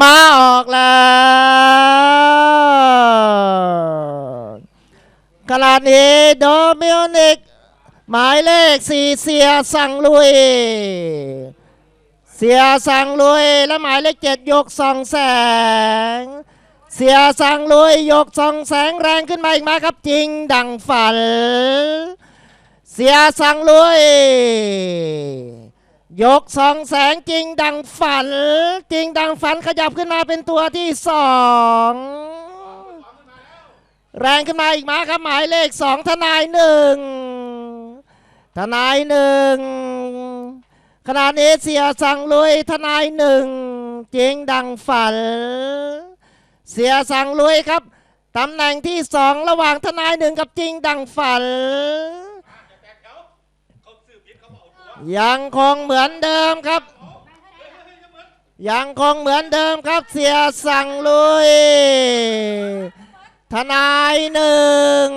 มาออกแล้วขณะนี้โดมิวนิก หมายเลขสี่เสียสั่งลุย เสียสั่งลุย และหมายเลขเจ็ดยกสองแสง เสียสั่งลุยยกสองแสงแรงขึ้นมาอีกไหมครับจริงดังฝัน เสียสั่งลุย ยกสองแสงจริงดังฝัน จริงดังฝันขยับขึ้นมาเป็นตัวที่สองแรงขึ้นมาอีกมาครับหมายเลขสองทนายหนึ่งทนายหนึ่งขณะนี้เสียสั่งลุยทนายหนึ่งจริงดังฝัน เสียสั่งลุยครับตำแหน่งที่สองระหว่างทนายหนึ่งกับจริงดังฝัน ยังคงเหมือนเดิมครับ ยังคงเหมือนเดิมครับ เสียสั่งลุย ทนายหนึ่ง